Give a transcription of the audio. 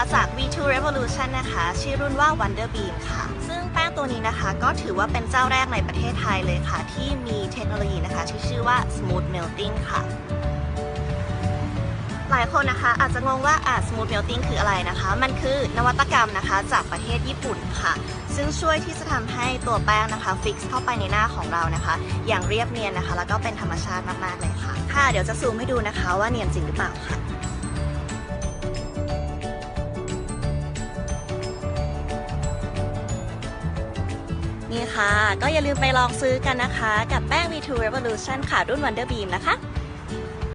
นะคะจาก V2 Revolution นะคะ ชื่อรุ่นว่า Wonder Beam ค่ะ ซึ่งแป้งตัวนี้นะคะ ก็ถือว่าเป็นเจ้าแรกในประเทศไทยเลยค่ะ ที่มีเทคโนโลยีนะคะที่ชื่อว่า Smooth Melting ค่ะหลายคนนะคะอาจจะงงว่าอะ Smooth Melting คืออะไรนะคะ มันคือนวัตกรรมนะคะจากประเทศญี่ปุ่นค่ะ ซึ่งช่วยที่จะทำให้ตัวแป้งนะคะฟิกซ์เข้าไปในหน้าของเรานะคะ อย่างเรียบเนียนนะคะ แล้วก็เป็นธรรมชาติมากๆเลยค่ะ ค่ะ เดี๋ยวจะซูมให้ดูนะคะว่าเนียนจริงหรือเปล่าค่ะ นี่ค่ะ ก็อย่าลืมไปลองซื้อกันนะคะ กับแป้ง V2 Revolution ค่ะ รุ่น Wonder Beam นะคะ